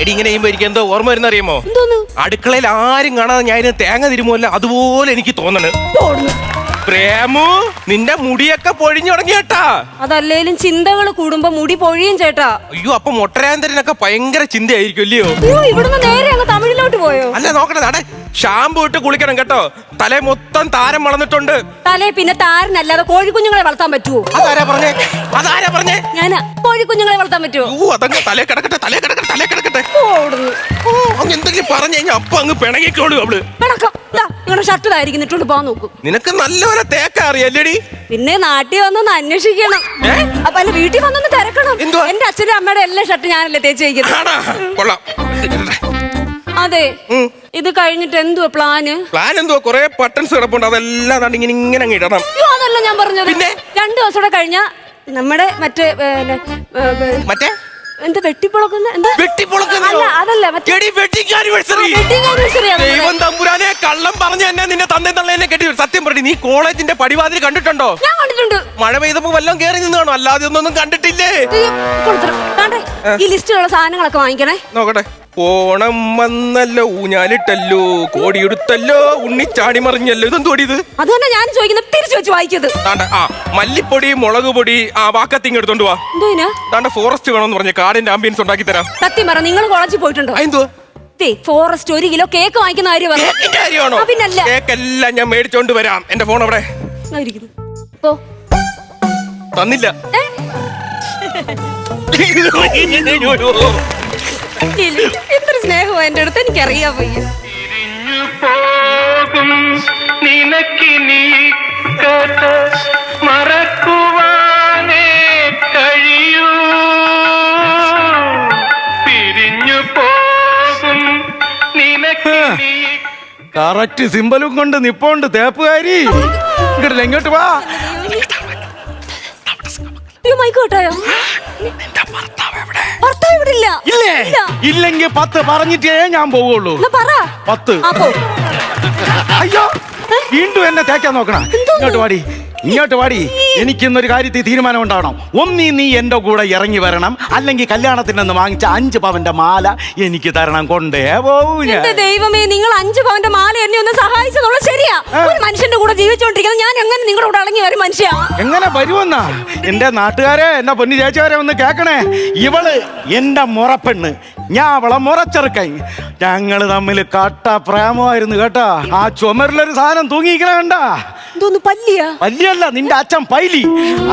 എടി ഇങ്ങനെ ചെയ്യുമ്പോ എനിക്ക് എന്തോ ഓർമ്മ വരുന്ന അറിയുമോ? എന്തോന്ന്? അടുക്കളയിൽ ആരും കാണാതെ ഞാൻ തേങ്ങ തിരുമോല്ല അതുപോലെ എനിക്ക് തോന്നണ്. പ്രേമു നിന്റെ മുടിയൊക്കെ പൊഴിഞ്ഞു തുടങ്ങിയേട്ടാ അതല്ലേലും ചിന്തകൾ കൂടുമ്പോ മുടി പൊഴിയും ചേട്ടാ. അയ്യോ അപ്പൊ മൊട്ടരാന്തരനൊക്കെ ഭയങ്കര ചിന്തയായിരിക്കും അല്ലയോ? ഇവിടുന്ന് നേരെ അങ്ങ് തമിഴിലോട്ട് പോയോ? അല്ല നോക്കണേ ഷാമ്പു ഇട്ട് കുളിക്കണം കേട്ടോ. തലേ മൊത്തം താരം വളർന്നിട്ടുണ്ട്. തലേ പിന്നെ താരനല്ലാതെ കോഴിക്കുഞ്ഞുങ്ങളെ വളർത്താൻ പറ്റുമോ അതാരാ പറഞ്ഞേ? അതാരാ പറഞ്ഞേ? ഞാനാ കോഴിക്കുഞ്ഞുങ്ങളെ വളർത്താൻ പറ്റുമോ ഓ അതങ്ങ് തലേ കിടക്കട്ടെ തലേ കിടക്കട്ടെ തലേ കിടക്കട്ടെ. പോടുന്നു. ഓ അങ്ങ് എന്തെങ്കിലും പറഞ്ഞു കഴിഞ്ഞാൽ അപ്പൊ അങ്ങ് പിണങ്ങിക്കോളൂ അവൾ. പിണക്കം. നിങ്ങളുടെ ഷർട്ട് ഇട്ടുകൊണ്ട് പോകാൻ നോക്കും. നിനക്ക് നല്ലപോലെ തേക്ക അറിയല്ലേടി? പിന്നെ നാട്ടിൽ വന്നൊന്ന് അന്വേഷിക്കണം? അപ്പൊ അല്ല വീട്ടിൽ വന്നൊന്ന് തിരക്കണം. എന്റെ അച്ഛനും അമ്മയുടെ എല്ലാ ഷർട്ട് ഞാനല്ലേ തേച്ച് വയ്ക്കുന്നത്. കൊള്ളാം. അതെ. ഇത് കഴിഞ്ഞിട്ട് എന്തുവാ പ്ലാന്? പ്ലാൻ എന്തുവാ? കൊറേ പട്ടൻസ് കിടപ്പുണ്ട്. അതെല്ലാം ദാണ്ട് ഇങ്ങനെ ഇങ്ങനെ അങ്ങ് ഇടണം. അയ്യോ അതല്ല ഞാൻ പറഞ്ഞത്. പിന്നെ? രണ്ടു ദിവസം കൂടെ കഴിഞ്ഞ നമ്മുടെ മറ്റേ പിന്നെ, ഏ, ഏ, മറ്റേ? എന്താ വെട്ടിപ്പൊളക്കുന്ന എന്താ? വെട്ടിപ്പൊളക്കുന്നോ? അല്ല അതല്ല മറ്റേ എടി വെഡിങ് ആനിവേഴ്സറി വെഡിങ് ആനിവേഴ്സറി ദൈവം തമ്പുരാനെ കള്ളം പറഞ്ഞു തന്നെ നിന്നെ തന്നേ തള്ള എന്നെ കെട്ടി സത്യം പറഞ്ഞു നീ കോളേജിന്റെ പടിവാതിൽ കണ്ടിട്ടുണ്ടോ? ഞാൻ കണ്ടിട്ടുണ്ട്. മഴ പെയ്തപ്പോ വല്ലതും കേറി നിന്ന് കാണും. അല്ലാതെ ഒന്നും കണ്ടിട്ടില്ലേ? ഈ കൊടുത്തിട്ട്. ദാണ്ടെ, ഈ ലിസ്റ്റിലുള്ള സാധനങ്ങളൊക്കെ വാങ്ങിക്കണേ. നോക്കട്ടെ. ഓണം വന്നല്ലോ ഊഞ്ഞാലിട്ടല്ലോ കോടിയെടുത്തല്ലോ ഉണ്ണിച്ചാടി മറിഞ്ഞല്ലോ. ഇതെന്തോ ഇത്? അത് തന്നെ ഞാൻ ചോദിക്കുന്നത് തിരിച്ചു വെച്ച് വായിക്കത് ദാണ്ട ആ മല്ലിപ്പൊടി മുളക് പൊടി ആ വാക്കത്തിങ് എടുത്തോണ്ട് വാ. എന്തോ ഇതിനാ? ദാണ്ട ഫോറസ്റ്റ് വേണമെന്ന് പറഞ്ഞ കാടിന്റെ ആംബിയൻസ് ഉണ്ടാക്കി തരാം. സത്യം പറ നിങ്ങൾ കോളേജിൽ പോയിട്ടുണ്ടോ? എന്തോ ദേ, ഫോറസ്റ്റ് ഒരു കിലോ കേക്ക് വാങ്ങിക്കുന്ന കാര്യം പറഞ്ഞു കേക്കിന്റെ കാര്യമാണോ? ആ, പിന്നല്ല. കേക്കെല്ലാം ഞാൻ മേടിച്ചോണ്ട് വരാം. എന്റെ ഫോൺ അവിടെ. ആ, ഇരിക്കുന്നു. പോ. തന്നില്ല. ഏ? എന്തൊരു സ്നേഹമാ എന്റെ അടുത്ത് എനിക്കറിയാൻ പയ്യ പോകും നിനക്കിനി കഥ മറക്കുവാനേ കഴിയൂ പിരിഞ്ഞു പോകും നിനക്കിനി കറക്റ്റ് സിമ്പലും കൊണ്ട് നിപ്പോണ്ട് തേപ്പുകാരി. ഇങ്ങോട്ടില്ല ഇങ്ങോട്ട് വാ. അയ്യോ മൈക്ക് കേട്ടായോ ഭർത്താവ്? ഇവിടെ ഇല്ല ഇല്ലേ? ഇല്ല. ഇല്ലെങ്കിൽ പത്ത് പറഞ്ഞിട്ടേ ഞാൻ പോവുള്ളൂ. എന്നാ പറ. പത്ത്. ആ, പോ. അയ്യോ വീണ്ടും എന്നെ തേക്കാൻ നോക്കണം. ഇങ്ങോട്ട് വാടി. ഇങ്ങോട്ട് വാടി. എനിക്കിന്നൊരു കാര്യത്തിൽ തീരുമാനം ഉണ്ടാവണം. ഒന്നീ നീ എന്റെ കൂടെ ഇറങ്ങി വരണം. അല്ലെങ്കിൽ കല്യാണത്തിന് നിന്ന് വാങ്ങിച്ച അഞ്ച് പവന്റെ മാല എനിക്ക് തരണം. കൊണ്ടേ ദൈവമേ നിങ്ങൾ അഞ്ച് പവന്റെ മാല എന്നെ ഒന്ന് സഹായിച്ചതുള്ള ശരിയാ. ഒരു മനുഷ്യന്റെ കൂടെ ജീവിച്ചുകൊണ്ടിരിക്കുന്നത് ഞാൻ എങ്ങനെ നിങ്ങളുടെ കൂടെ ഇറങ്ങി വരും മനുഷ്യ? എങ്ങനെ വരുമെന്നാ? എന്റെ നാട്ടുകാരെ എന്റെ പൊന്നു ചേച്ചിവരെ ഒന്ന് കേക്കണേ ഇവൾ എന്റെ മുറപ്പെണ്ണ്. ഞാൻ അവളെ മുറച്ചെറുക്കൻ ഞങ്ങൾ തമ്മിൽ കട്ട പ്രേമമായിരുന്നു കേട്ടാ. ആ ചുമരിലൊരു സാധനം തൂങ്ങിയിരിക്കണ കണ്ടാ. എന്തോന്ന് പല്ലിയ? പല്ലിയല്ല നിന്റെ അച്ഛൻ പൈലി.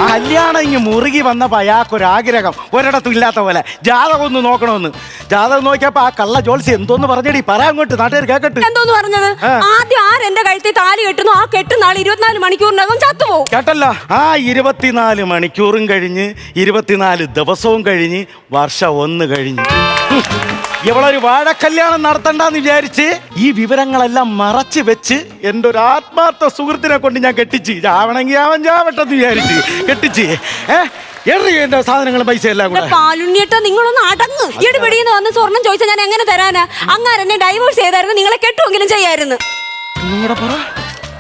ആ കല്യാണം ഇങ്ങ് മുറുകി വന്നപ്പോ അയാൾക്കൊരാഗ്രഹം ഒരിടത്തും ഇല്ലാത്ത പോലെ. ജാതകം ഒന്ന് നോക്കണമെന്ന് ജാതകം നോക്കിയപ്പോ ആ കള്ള ജോൽസി എന്തോന്ന് പറഞ്ഞടി? പറയാൻ അങ്ങോട്ട് നാട്ടുകാർ കേക്കട്ട്. എന്തോന്ന് പറഞ്ഞത്. ആദ്യം ആരെന്റെ കഴുത്തിൽ താലി കെട്ടുന്നു? ആ കെട്ടുന്നാൾ ഇരുപത്തിനാല് മണിക്കൂറിനകം ചത്തുപോകും കേട്ടല്ല? ആ ഇരുപത്തിനാല് മണിക്കൂറും കഴിഞ്ഞ് ഇരുപത്തിനാല് ദിവസവും കഴിഞ്ഞ് വർഷം ഒന്ന് കഴിഞ്ഞ്. ഇവളൊരു വാഴക്കല്യാണം നടത്തണ്ടെന്ന് വിചാരിച്ച് ഈ വിവരങ്ങളെല്ലാം മറച്ചു വെച്ച് എന്റെ ഒരു ആത്മാർത്ഥ സുഹൃത്തിനെ കൊണ്ട് ഞാൻ കെട്ടിച്ച്. ചാവണമെങ്കിൽ അവൻ ചാവട്ടെന്ന് വിചാരിച്ച് കെട്ടിച്ച്. ഏ? എറി എന്റെ സാധനങ്ങളും പൈസ എല്ലാം കൂടെ. പാലുണ്ണിയേട്ട നിങ്ങളൊന്ന് അടങ്ങ്. ഈട് പിടിയെന്ന് വന്ന് സ്വർണം ചോദിച്ചാൽ ഞാൻ എങ്ങനെ തരാനാ? അങ്ങാർ എന്നെ ഡൈവോഴ്സ് ചെയ്തായിരുന്നു നിങ്ങളെ കെട്ടുമെങ്കിലും ചെയ്യായിരുന്നു.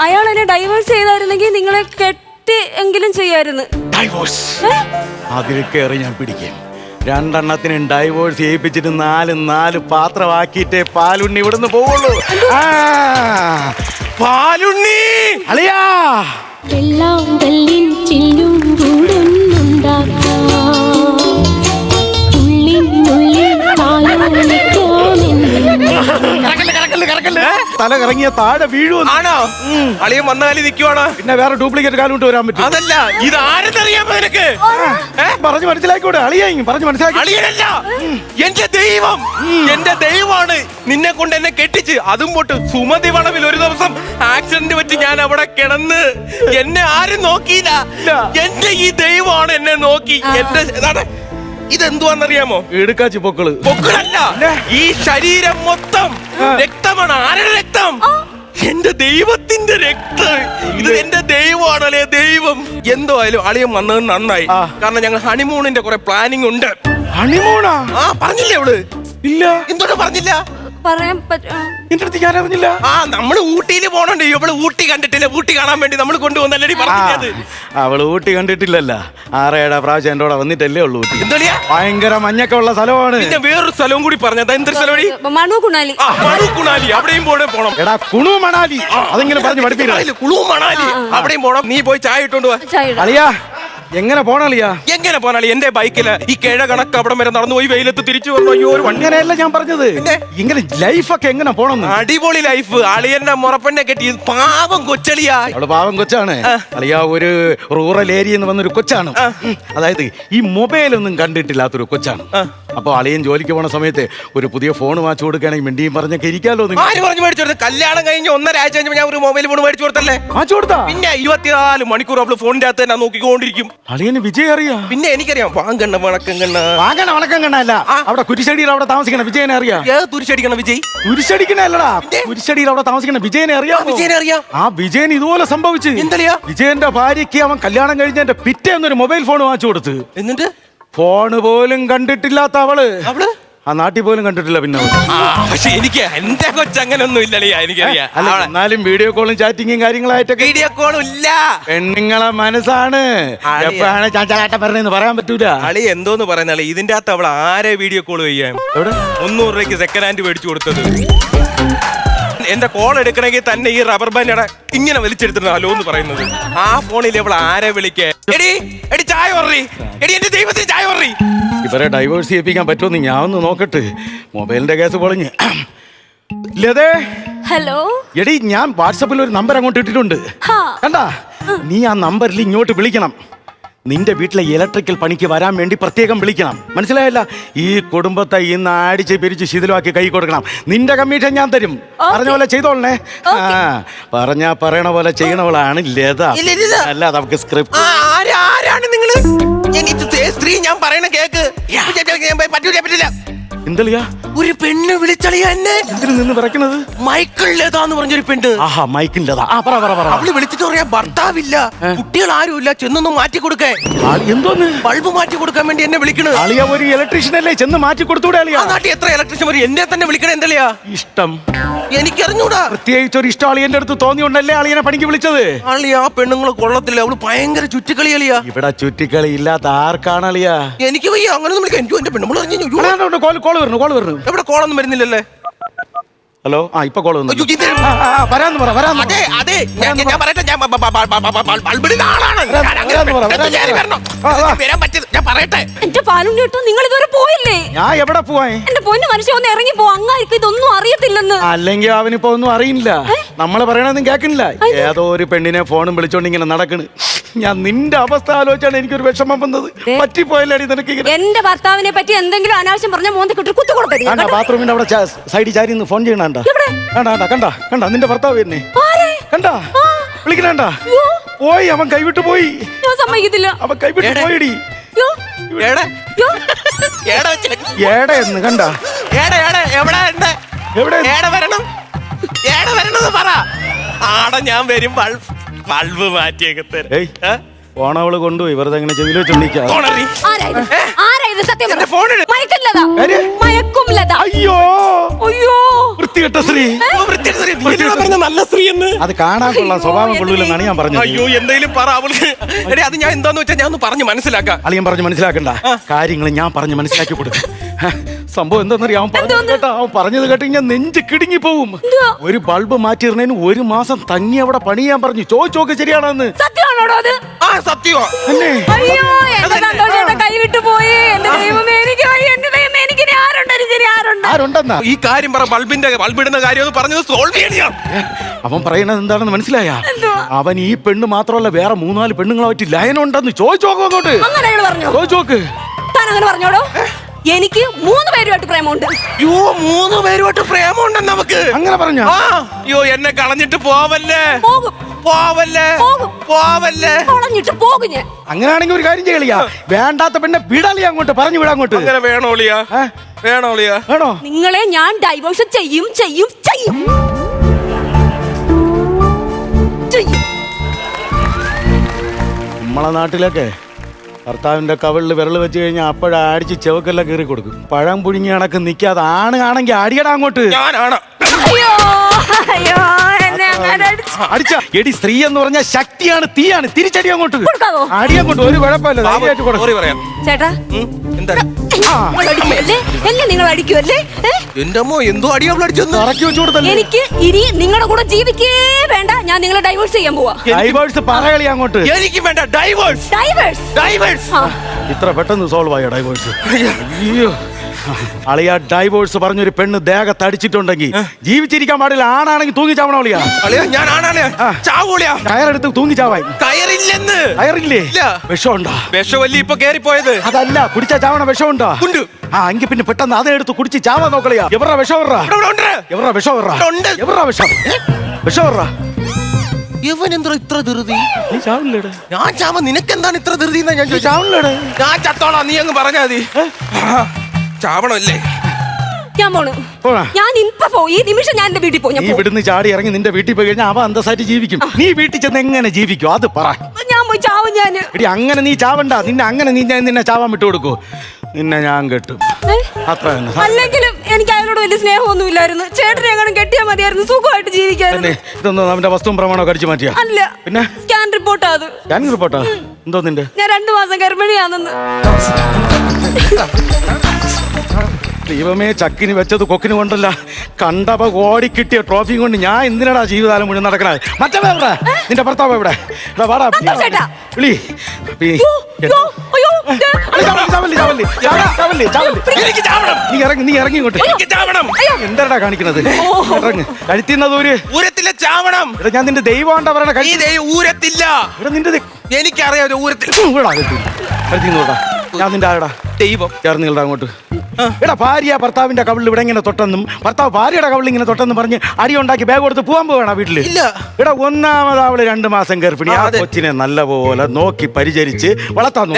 അയാൾ എന്നെ ഡൈവോഴ്സ് ചെയ്തായിരുന്നെങ്കിൽ നിങ്ങളെ കെട്ടി എങ്കിലും ചെയ്യായിരുന്നു. ഡൈവോഴ്സ്? അതിൽ കയറി ഞാൻ പിടിക്കും. രണ്ടെണ്ണത്തിനും ഡൈവോഴ്സ് ചെയ്യിപ്പിച്ചിട്ട് നാല് നാല് പാത്രമാക്കിയിട്ടേ പാലുണ്ണി ഇവിടുന്ന് പോവുള്ളൂ. പാലുണ്ണി! അളിയാ! എല്ലാം കല്ലിൻ ചില്ലും താലോലിക്കാമെന്ന് തല കറങ്ങിയ താഴെ വീഴുമെന്ന്. ആണോ? അളിയൻ വന്ന കാലി നിൽക്കുവാണോ പിന്നെ വേറെ ഡ്യൂപ്ലിക്കേറ്റ് കാലം കൊണ്ട് വരാൻ പറ്റും. അതല്ല ഇത് ആരെന്നറിയാമോ നിനക്ക്? ഏ? പറഞ്ഞു മനസ്സിലാക്കിക്കൂടെ? അളിയാ പറഞ്ഞു മനസ്സിലാക്കി. അളിയനല്ല എന്റെ ദൈവം എന്റെ ദൈവമാണ്. നിന്നെ കൊണ്ട് എന്നെ കെട്ടിച്ച് അതും പോട്ട് സുമതി വളവിൽ ഒരു ദിവസം ആക്സിഡന്റ് പറ്റി ഞാൻ അവിടെ കിടന്ന് എന്നെ ആരും നോക്കിയില്ല. എന്റെ ഈ ദൈവമാണ് എന്നെ നോക്കി. എന്റെ ഇതാണ് ഇതെന്തുവാന്നറിയാമോ എടുക്കാച്ചി പൊക്കൾ. പൊക്കളല്ല. ഈ ശരീരം മൊത്തം രക്തമാണ്. ആരുടെ രക്തം? എന്റെ ദൈവത്തിന്റെ രക്തം. ഇത് എന്റെ ദൈവമാണല്ലേ ദൈവം? എന്തോ ആയാലും അളിയൻ വന്നത് നന്നായി. കാരണം ഞങ്ങൾ ഹണിമൂണിന്റെ കുറെ പ്ലാനിങ് ഉണ്ട്. ഹണിമൂണാ ആ പറഞ്ഞില്ലേ അവൾ? ഇല്ല. എന്തോട്ട് പറഞ്ഞില്ല? പറയാൻ പറ്റും നിന്റെ അടുത്ത് ഞാൻ അറിഞ്ഞില്ല. ആ നമ്മൾ ഊട്ടിയിൽ പോണുണ്ട്. ഇവൾ ഊട്ടി കണ്ടിട്ടില്ല. ഊട്ടി കാണാൻ വേണ്ടി നമ്മൾ കൊണ്ടുവന്നല്ലേ പറഞ്ഞത് അവൾ ഊട്ടി കണ്ടിട്ടില്ലല്ല. ആറേടാ പ്രാവശ്യം എന്റെ കൂടെ വന്നിട്ടല്ലേ ഉള്ളൂ ഊട്ടി. എന്തളിയാ? ഭയങ്കര മഞ്ഞൊക്കെ ഉള്ള സ്ഥലമാണ്. പിന്നെ വേറൊരു സ്ഥലവും കൂടി പറഞ്ഞത് എന്തൊരു സ്ഥലം മണു കുണാലി. ആ മണു കുണാലി. അവിടെയും പോണേ പോണം. എടാ കുണു മണാലി. അതെങ്കിലും പറഞ്ഞു പഠിപ്പിക്കണം. അതിൽ കുളു മണാലി അവിടെയും പോണം. നീ പോയി ചായ ഇട്ടോണ്ട് വാ. അളിയാ എങ്ങനെ പോണളിയാ എങ്ങനെ പോണാളി എന്റെ ബൈക്കിൽ ഈ കിഴ കണക്ക് അവിടം വരെ നടന്നു പോയി വെയിലത്ത് തിരിച്ചു വന്നു. അയ്യോ ഒരു വണ്ടി അങ്ങനെയല്ല ഞാൻ പറഞ്ഞത്. ഇങ്ങനെ ലൈഫൊക്കെ എങ്ങനെ പോണം അടിപൊളി ലൈഫ്. അളിയന്റെ മുറപ്പെണ്ണെ കെട്ടി. പാവം കൊച്ചളിയാ. അവൾ പാവം കൊച്ചാണ്. അളിയാ ഒരു റൂറൽ ഏരിയ എന്ന് വന്നൊരു കൊച്ചാണ്. അതായത് ഈ മൊബൈലൊന്നും കണ്ടിട്ടില്ലാത്തൊരു കൊച്ചാണ്. അപ്പൊ അളിയൻ ജോലിക്ക് പോണ സമയത്ത് ഒരു പുതിയ ഫോൺ വാച്ച് കൊടുക്കുകയാണെങ്കിൽ മിണ്ടിയും പറഞ്ഞൊക്കെ ഇരിക്കാലോ ആര് പറഞ്ഞു മേടിച്ചു കൊടുത്തു കല്യാണം കഴിഞ്ഞ് ഒന്നര ആഴ്ച കഴിഞ്ഞ് ഞാൻ ഒരു മൊബൈൽ ഫോൺ മേടിച്ചു കൊടുത്തല്ലേ? വാങ്ങിച്ചു കൊടുത്താ? പിന്നെ ഇരുപത്തിനാല് മണിക്കൂർ അവൾ ഫോണിന്റെ അകത്ത് തന്നെ നോക്കിക്കൊണ്ടിരിക്കും. അളിയന് വിജയ് അറിയാം? പിന്നെ എനിക്കറിയാം. വാങ്കണ്ണ വണക്കണ്ണ വാങ്ങണ വണക്കം കണ്ണല്ല അവിടെ കുരിശടിയിൽ അവിടെ താമസിക്കണ വിജയനെ അറിയാം? ഏത് തുരിശടിക്കണം വിജയ്? കുരിശടിക്കണല്ലടാ കുരിശടിയിൽ അവിടെ താമസിക്കണ വിജയനെ അറിയാം വിജയനെ അറിയാം. ആ വിജയൻ ഇതുപോലെ സംഭവിച്ചു. എന്തറിയാ വിജയന്റെ ഭാര്യയ്ക്ക് അവൻ കല്യാണം കഴിഞ്ഞതിന്റെ പിറ്റേന്നൊരു മൊബൈൽ ഫോൺ വാങ്ങിച്ചു കൊടുത്ത്. എന്നിട്ട്? ഫോണ് പോലും കണ്ടിട്ടില്ലാത്ത അവൾ. അവൾ? ആ നാട്ടിൽ പോലും കണ്ടിട്ടില്ല പിന്നെ ആ പക്ഷെ എനിക്ക് എന്റെ കൊച്ചങ്ങനൊന്നും ഇല്ലല്ലേ എനിക്കറിയാം. അല്ല എന്നാലും വീഡിയോ കോളും ചാറ്റിങ്ങും കാര്യങ്ങളായിട്ടൊക്കെ വീഡിയോ കോളും ഇല്ല. പെണ്ണുങ്ങളെ മനസ്സാണ്. ആളിയാ. എപ്പോഴാണ് ചാച്ചാട്ടം പറഞ്ഞെന്ന് പറയാൻ പറ്റൂല. അളി എന്തോന്ന് പറയുന്ന അളി? ഇതിന്റെ അകത്ത് അവൾ ആരെ വീഡിയോ കോൾ ചെയ്യാൻ? എവിടെ? മുന്നൂറ് രൂപയ്ക്ക് സെക്കൻഡ് ഹാൻഡ് മേടിച്ചു കൊടുത്തത്. എന്റെ കോൾ എടുക്കണമെങ്കിൽ തന്നെ ഈ റബ്ബർ ബാൻഡ് ഇങ്ങനെ വലിച്ചെടുത്തിട്ട് ഹലോ എന്ന് പറയുന്നത്. ആ ഫോണിൽ അവൾ ആരെ വിളിക്കേ? എടി എടി ചായ എടി എന്റെ ദൈവത്തിന് ചായ ഇവരെ ഡൈവേഴ്സ് ചെയ്യിപ്പിക്കാൻ പറ്റുമെന്ന് ഞാൻ ഒന്ന് നോക്കട്ടെ മൊബൈലിന്റെ കേസ് പൊളിഞ്ഞ്. ലതേ. ഹലോ എടി ഞാൻ വാട്സപ്പിൽ ഒരു നമ്പർ അങ്ങോട്ട് ഇട്ടിട്ടുണ്ട്. കണ്ടാ? നീ ആ നമ്പറിൽ ഇങ്ങോട്ട് വിളിക്കണം. നിന്റെ വീട്ടിലെ ഇലക്ട്രിക്കൽ പണിക്ക് വരാൻ വേണ്ടി പ്രത്യേകം വിളിക്കണം. മനസ്സിലായല്ല? ഈ കുടുംബത്തെ ഇന്ന് അടിച്ച് പിരിച്ച് ശിഥിലമാക്കി കൈ കൊടുക്കണം. നിന്റെ കമ്മീഷൻ ഞാൻ തരും. പറഞ്ഞ പോലെ ചെയ്തോളണേ. ആ പറഞ്ഞാ പറയണ പോലെ ചെയ്യണവളാണ് ലത ഇല്ല, ഇല്ല. അല്ല നമുക്ക് സ്ക്രിപ്റ്റ് ആരാണ് നിങ്ങൾ സ്ത്രീ ഞാൻ പറയണ കേക്ക്. പറ്റൂല പറ്റില്ല എന്തളിയാ? ഒരു പെണ്ണ് വിളിച്ചളിയ എന്നെ. എന്തിനു നിന്ന് വിറയ്ക്കണത് മൈക്കിൾ ലതാന്ന് പറഞ്ഞൊരു പെണ്ണ്. ആഹാ മൈക്കിന്റെതാ ആ പറ പറ പറ. അവൾ വിളിച്ചിട്ട് പറയാ ഭർത്താവില്ല കുട്ടികൾ ആരുമില്ല ചെന്നൊന്ന് മാറ്റി കൊടുക്കേ. എന്തോന്ന്? ബൾബ് മാറ്റി കൊടുക്കാൻ വേണ്ടി എന്നെ വിളിക്കണ്. അളിയ ഒരു ഇലക്ട്രീഷ്യൻ അല്ലേ? ചെന്ന് മാറ്റി കൊടുത്തൂടെ അളിയ. നാട്ടിൽ എത്ര ഇലക്ട്രീഷ്യൻ വരും എന്നെ തന്നെ വിളിക്കണേ എന്തളിയാ? ഇഷ്ടം. എനിക്കറിഞ്ഞൂടാ. പ്രത്യേകിച്ച് ഒരു ഇഷ്ടം അളിയന്റെ അടുത്ത് തോന്നിയുണ്ടല്ലേ അളിയനെ പണിക്ക് വിളിച്ചത്? അളി ആ പെണ്ണുങ്ങളെ കൊള്ളത്തില്ല. അവൾ ഭയങ്കര ചുറ്റിക്കളി അളിയാ ഇവിടെ ചുറ്റിക്കളി ഇല്ലാത്ത ആർക്കാണ് അളിയ എനിക്ക് വയ്യ. അങ്ങനെ വിളിക്കാം എനിക്ക് എന്റെ പെണ്ണുങ്ങൾ പറഞ്ഞു കോൾ കോൾ വരുന്നു കോൾ വരുന്നു. എവിടെ കോളൊന്നും വരുന്നില്ലല്ലേ? ഹലോ? ആ ഇപ്പൊ കോൾ വന്നു. വരാന്ന് പറ വരാന്ന് അതെ അതെ. ഞാൻ ഞാൻ പറയട്ടെ ബൾബിടുന്ന ആളാണ്. വരാൻ- ഞാൻ പറയട്ടെ. എന്റെ പാലുണ്ണി കേട്ടോ നിങ്ങൾ ഇതുവരെ പോയില്ലേ? ഞാൻ എവിടെ പോവാൻ? എന്റെ പൊന്നു മനുഷ്യ ഒന്ന് ഇറങ്ങി പോ. അങ്ങായിരിക്കും ഇതൊന്നും അറിയത്തില്ലെന്ന്. അല്ലെങ്കിൽ അവനിപ്പോ ഒന്നും അറിയില്ല. നമ്മൾ പറയണതൊന്നും കേൾക്കണില്ല ഏതോ ഒരു പെണ്ണിനെ ഫോണും വിളിച്ചോണ്ട് ഇങ്ങനെ നടക്കണ്. ഞാൻ നിന്റെ അവസ്ഥ ആലോചിച്ചാണ് എനിക്കൊരു വിഷമം വന്നത്. പറ്റിപ്പോയല്ലേ നിനക്ക് എന്റെ ഭർത്താവിനെ പറ്റി എന്തെങ്കിലും അനാവശ്യം പറഞ്ഞ മോന്തി കിട്ടി കുത്തു കണ്ട ബാത്റൂമിന്റെ അവിടെ സൈഡിൽ ചാരി നിന്ന് ഫോൺ ചെയ്യണണ്ട എവിടെ? കണ്ട കണ്ട കണ്ട കണ്ട നിന്റെ ഭർത്താവ് തന്നെ ആരെ? കണ്ട വിളിക്കണണ്ട പോയി അവൻ കൈവിട്ട് പോയി. ഞാൻ സമ്മതിക്കത്തില്ല. അവൻ കൈവിട്ട്? പോയിടി. യ്യോ, ഏടെ യ്യോ. ഏടെ വെച്ച്? ഏടെന്ന് കണ്ട ഏടെ ഏടെ എവിടെ? ഏടെ വരണം ഏടെ വരണമെന്ന് പറ ആടെ ഞാൻ വരും ബൾബ് ബൾബ് മാറ്റിയൊക്കെ തരും ഏയ് ഫോണവൾ കൊണ്ടുപോയി വെറുതെ ഇങ്ങനെ ചെവിയിൽ വെച്ചോണ്ടിരിക്കാ ഫോണറി ആരാ ഇത്? സത്യം പറ. എന്റെ ഫോൺ എടു. മയക്കും ലത. ആര്? മയക്കും ലത. അയ്യോ അയ്യോ വൃത്തികെട്ട സ്ത്രീ. നല്ല സ്ത്രീ എന്ന്? അത് കാണാൻ കൊള്ളാം. സ്വഭാവം അയ്യോ, കൊള്ളൂലെന്നാണ് ഞാൻ പറഞ്ഞത്. അയ്യോ എന്തെങ്കിലും പറ അവൾക്ക് എടി അത് ഞാൻ എന്താന്ന് വെച്ചാൽ ഞാൻ ഒന്ന് പറഞ്ഞു മനസ്സിലാക്കാം. അളിയൻ പറഞ്ഞു മനസ്സിലാക്കണ്ട. കാര്യങ്ങൾ ഞാൻ പറഞ്ഞു മനസ്സിലാക്കി കൊടുക്കും. സംഭവം എന്താണെന്നറിയാം അവൻ പറഞ്ഞത് കേട്ടോ. അവൻ പറഞ്ഞത് കേട്ട് ഞാൻ നെഞ്ച് കിടുങ്ങി പോവും? ഒരു ബൾബ് മാറ്റിയിരുന്നതിന് ഒരു മാസം തങ്ങി അവിടെ പണിയാൻ പറഞ്ഞു. ചോദിച്ചോക്ക് ശരിയാണെന്ന്. സത്യമാണോ അത്? ആ സത്യമാ. അല്ലേ? അയ്യോ എന്റെ സന്തോഷം എന്റെ പോയി എന്റെ ദൈവമേ എനിക്ക് വയ്യ എന്റെ ദൈവമേ എനിക്ക് ആരുണ്ട്? ഇനി ആരുണ്ട്? ആരുണ്ടെന്നാ? ഈ കാര്യം പറ ബൾബിന്റെ ബൾബിടുന്ന കാര്യം ഒന്ന് പറഞ്ഞത് സോൾവ് ചെയ്യണിയാ. അവൻ പറയുന്നത് എന്താണെന്ന് മനസ്സിലായ? അവൻ ഈ പെണ്ണ് മാത്രമല്ല വേറെ മൂന്നാൽ പെണ്ണുങ്ങളെ പറ്റി ലയനുണ്ടെന്ന് ചോദിച്ചോക്ക് അങ്ങോട്ട്. അങ്ങനെ അയാൾ പറഞ്ഞു? ചോദിച്ചോക്ക് താൻ അങ്ങനെ പറഞ്ഞോടോ എനിക്ക് മൂന്ന് പേരുമായിട്ട് പ്രേമമുണ്ട്. യോ മൂന്ന് പേരുമായിട്ട് പ്രേമമുണ്ടെന്ന് നമുക്ക്. അങ്ങനെ പറഞ്ഞോ? ആ യോ എന്നെ കളഞ്ഞിട്ട് പോവല്ലേ? പോകും. പോവല്ലേ? പോകും. പോവല്ലേ? കളഞ്ഞിട്ട് പോകും ഞാൻ. അങ്ങനെയാണെങ്കിൽ ഒരു കാര്യം ചെയ്യലിയാ വേണ്ടാത്ത പിന്നെ വിടാലിയാ അങ്ങോട്ട് പറഞ്ഞു വിടാ അങ്ങോട്ട്. അങ്ങനെ വേണോളിയാ? വേണോളിയാ വേണോ നിങ്ങളെ ഞാൻ ഡൈവേഴ്സ് ചെയ്യും ചെയ്യും ചെയ്യും. ചെയ്യും. നമ്മളെ നാട്ടിലൊക്കെ ഭർത്താവിന്റെ കവിളിൽ വിരൽ വെച്ച് കഴിഞ്ഞാൽ അപ്പോഴാ അടിച്ച് ചെവക്കെല്ലാം കീറി കൊടുക്കും. പഴം പുഴുങ്ങി കണക്ക് നിൽക്കാതെ ആണ് ആണെങ്കിൽ അടിയടാ അങ്ങോട്ട്. ഞാനാണ്. അയ്യോ അയ്യോ. അടിച്ചു അടിച്ച. എടി സ്ത്രീ എന്ന് പറഞ്ഞാൽ ശക്തിയാണ് തീയാണ്. തിരിച്ചടി അങ്ങോട്ട്. കൊടുക്കാവോ? അടി അങ്ങോട്ട്. ഒരു കുഴപ്പമില്ല. ധൈര്യമായിട്ട് കൊടുക്കും. സോറി പറയാം. ചേട്ടാ. ഉം, എന്താ? നിങ്ങൾ അടിക്കുമല്ലേ എന്നെ നിങ്ങൾ അടിക്കുമല്ലേ ഏ? എന്റെ അമ്മോ എന്തോ അടി അവൾ അടിച്ചെന്ന്? ഇറക്കി വെച്ചു കൊടുത്തല്ലേ? എനിക്ക് ഇനി നിങ്ങളുടെ കൂടെ ജീവിക്കേ വേണ്ട. ഞാൻ നിങ്ങളെ ഡൈവേഴ്സ് ചെയ്യാൻ പോവാ. ഡൈവേഴ്സ് പറകളി അങ്ങോട്ട്. എനിക്ക് വേണ്ട ഡൈവേഴ്സ് ഡൈവേഴ്സ് ഡൈവേഴ്സ് ഇത്ര പെട്ടെന്ന് സോൾവ് ആയോ ഡൈവേഴ്സ് അയ്യോ. അളിയ ഡൈവോഴ്സ് പറഞ്ഞൊരു പെണ്ണ് ദേഹത്ത് അടിച്ചിട്ടുണ്ടെങ്കിൽ ജീവിച്ചിരിക്കാൻ പാടില്ല. ആണാണെങ്കിൽ തൂങ്ങി ചാവണ അളിയാ? അളിയാ ഞാൻ ആണാളിയാ ചാവൂളിയാ കയറെടുത്ത് തൂങ്ങി ചാവായി കയറില്ലെന്ന്. കയറില്ലേ? ഇല്ല. വിഷമുണ്ടോ? വിഷമല്ലേ ഇപ്പൊ കേറിപ്പോയത്? അതല്ല കുടിച്ചാ ചാവണ വിഷമുണ്ടോ? ഉണ്ട്. ആ എങ്കിൽ പിന്നെ പെട്ടെന്ന് അതേ എടുത്ത് കുടിച്ച് ചാവാൻ നോക്കളിയാ എവറാ വിഷം എവറാ വിഷം എവറാ. വിഷം? വിഷം ഇവൻ എന്തോ ഇത്ര ധൃതി? നീ ചാവില്ലേടെ ഞാൻ ചാവ നിനക്ക് എന്താണ് ഇത്ര ധൃതി എന്നാ ഞാൻ ചോദിച്ചു ചാവില്ലേടെ ഞാൻ ചത്തോളാ നീ അങ്ങ് പറഞ്ഞാ മതി. ചാവണല്ലേ ഞാൻ പോണു? ഞാൻ ഇപ്പൊ പോയി ഈ നിമിഷം ഞാൻ എന്റെ വീട്ടിൽ പോയി ഞാൻ നീ ഇവിടുന്ന് ചാടി ഇറങ്ങി നിന്റെ വീട്ടിൽ പോയി കഴിഞ്ഞാൽ അവ അന്തസ്സായിട്ട് ജീവിക്കും. നീ വീട്ടിൽ ചെന്ന് എങ്ങനെ ജീവിക്കും? അത് പറ. ഞാൻ പോയി ചാവും ഞാൻ എടി അങ്ങനെ നീ ചാവണ്ട. നിന്നെ അങ്ങനെ നീ ഞാൻ നിന്നെ ചാവാൻ വിട്ടു കൊടുക്കൂ. നിന്നെ ഞാൻ കെട്ടും. അത്ര അല്ലെങ്കിലും എനിക്ക് അയാളോട് വലിയ സ്നേഹമൊന്നും ഇല്ലായിരുന്നു. ചേട്ടനെ അങ്ങനെ കെട്ടിയാൽ മതിയായിരുന്നു. സുഖമായിട്ട് ജീവിക്കായിരുന്നു. തന്നെ ഇതൊന്നും അവന്റെ വസ്തുവും പ്രമാണോ കടിച്ചു മാറ്റിയ? അല്ല. പിന്നെ? സ്കാൻ റിപ്പോർട്ടാ അത്. സ്കാൻ റിപ്പോർട്ടാ? എന്തോ നിന്റെ? ഞാൻ രണ്ടു മാസം ഗർഭിണിയാണെന്ന്. ദൈവമേ ചക്കിന് വെച്ചത് കൊക്കിന് കൊണ്ടല്ല. കണ്ടപ്പ ഓടി കിട്ടിയ ട്രോഫിയും കൊണ്ട് ഞാൻ എന്തിനാടാ ജീവിതകാലം മുഴുവൻ നടക്കണേ? മറ്റേ എവിടെ നിന്റെ ഭർത്താവ് എവിടെ? എടാ, വാടാ. വിളി. നീ ഇറങ്ങി നീ ഇറങ്ങി ഇങ്ങോട്ട്. എനിക്ക് ചാവണം. എന്താടാ കാണിക്കണത്? ഇറങ്ങ്. കഴുത്തിന്നത് ഒരു ഊരത്തിലെ ചാവണം. ഇവിടെ ഞാൻ നിന്റെ ദൈവമാണ്ടാ ഊരത്തില്ല. ഇവിടെ നിന്റെ ദൈ- എനിക്കറിയാം ഒരു ഊരത്തിൽ. ഞാൻ നിന്റെ ആടാ ദൈവം. ചേർന്ന് നിങ്ങളുടെ അങ്ങോട്ട്. എടാ ഭാര്യ ഭർത്താവിന്റെ കവിളിൽ ഇവിടെ ഇങ്ങനെ തൊട്ടെന്നും ഭർത്താവ് ഭാര്യയുടെ കവിളിൽ ഇങ്ങനെ തൊട്ടെന്നും പറഞ്ഞ് അടി ഉണ്ടാക്കി ബാഗ് കൊടുത്ത് പോകാൻ പോവാണ് വീട്ടിൽ? ഇല്ല. എടാ ഒന്നാമത് അവൾ രണ്ടു മാസം ഗർഭിണി. ആ. കൊച്ചിനെ നല്ലപോലെ നോക്കി പരിചരിച്ച് വളർത്താൻ.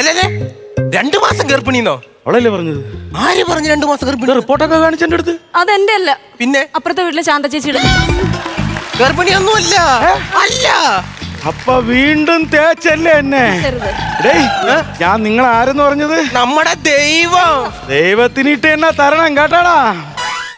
രണ്ടു മാസം ഗർഭിണിന്നോ? അവളല്ലേ പറഞ്ഞത്? ആര് പറഞ്ഞു രണ്ടു മാസം ഗർഭിണി? റിപ്പോർട്ടൊക്കെ കാണിച്ചെന്റെ അടുത്ത്. അതെന്റെ അല്ല. പിന്നെ? അപ്പുറത്തെ വീട്ടിലെ ശാന്ത ചേച്ചിയുടെ ഗർഭിണിയൊന്നുമല്ല. അല്ല. അപ്പൊ വീണ്ടും തേച്ചല്ലേ എന്നെ. ഡേയ് ഞാൻ നിങ്ങൾ ആരെന്ന് പറഞ്ഞത്? നമ്മുടെ ദൈവം. ദൈവത്തിനിട്ട് എന്നാ തരണം കേട്ടാടാ.